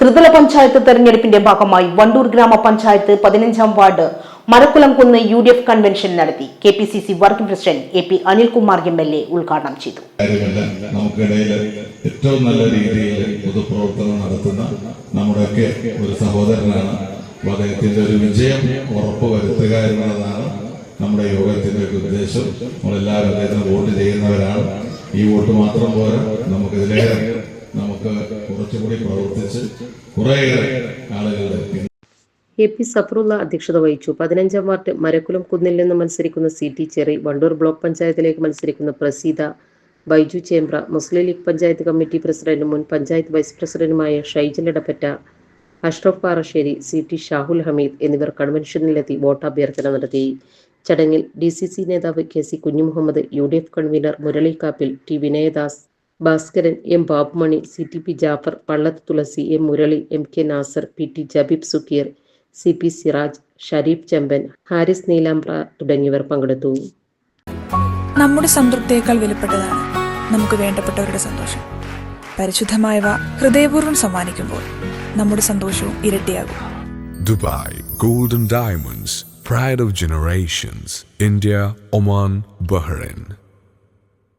ത്രിതല പഞ്ചായത്ത് തെരഞ്ഞെടുപ്പിന്റെ ഭാഗമായി വണ്ടൂർ ഗ്രാമപഞ്ചായത്ത് പതിനഞ്ചാം ward Marakkulam Kunnu U D F convention നടത്തി. K P C C working president A P Anilkumar M L A ഉദ്ഘാടനം ചെയ്തു. ഏറ്റവും നല്ല രീതിയിൽ പൊതുപ്രവർത്തനം നടത്തുന്ന നമ്മുടെയൊക്കെ ഒരു സഹോദരനാണ്. അദ്ദേഹത്തിന്റെ ഒരു വിജയം ഉറപ്പുവരുത്തുക എന്നുള്ളതാണ് നമ്മുടെ യോഗത്തിന്റെ ഒരു ഉദ്ദേശം. നമ്മളെല്ലാവരും അദ്ദേഹത്തിന് വോട്ട് ചെയ്യുന്നവരാണ്. ഈ വോട്ട് മാത്രം പോരാ നമുക്കിതിലേറെ നമുക്ക് കുറച്ചുകൂടി പ്രവർത്തിച്ച് കുറേയേറെ ആളുകളുടെ എ പി സഫറുള്ള അധ്യക്ഷത വഹിച്ചു. പതിനഞ്ചാം വാർഡ് മരക്കുലം കുന്നിൽ നിന്ന് മത്സരിക്കുന്ന C T Cherry Wandoor block പഞ്ചായത്തിലേക്ക് മത്സരിക്കുന്ന പ്രസീത ബൈജു ചേംബ്ര മുസ്ലിം ലീഗ് പഞ്ചായത്ത് കമ്മിറ്റി പ്രസിഡന്റും മുൻ പഞ്ചായത്ത് വൈസ് പ്രസിഡന്റുമായ ഷൈജൽ ഇടപ്പറ്റ അഷ്റഫ് പാറശ്ശേരി സി ടി ഷാഹുൽ ഹമീദ് എന്നിവർ കൺവെൻഷനിലെത്തി വോട്ട് അഭ്യർത്ഥന നടത്തി. ചടങ്ങിൽ ഡി സി സി നേതാവ് K C Kunhumuhammad U D F convener Murali Kappil T Vinayadas Bhaskaran M Babumani C T P Jafar Pallath Thulasi M Murali M K Nasar P T Jabeeb Sukkeer C P Siraj Shareef Chemban Haris Neelambra തുടങ്ങിയവർ പങ്കെടുത്തു. നമ്മുടെ സംതൃപ്തിയേക്കാൾ വിലപ്പെട്ടതാണ് നമുക്ക് വേണ്ടപ്പെട്ടവരുടെ സന്തോഷം. പരിശുദ്ധമായവ ഹൃദയപൂർവം സമ്മാനിക്കുമ്പോൾ നമ്മുടെ സന്തോഷവും ഇരട്ടിയാകും. Dubai golden diamonds pride of generations India Oman Bahrain.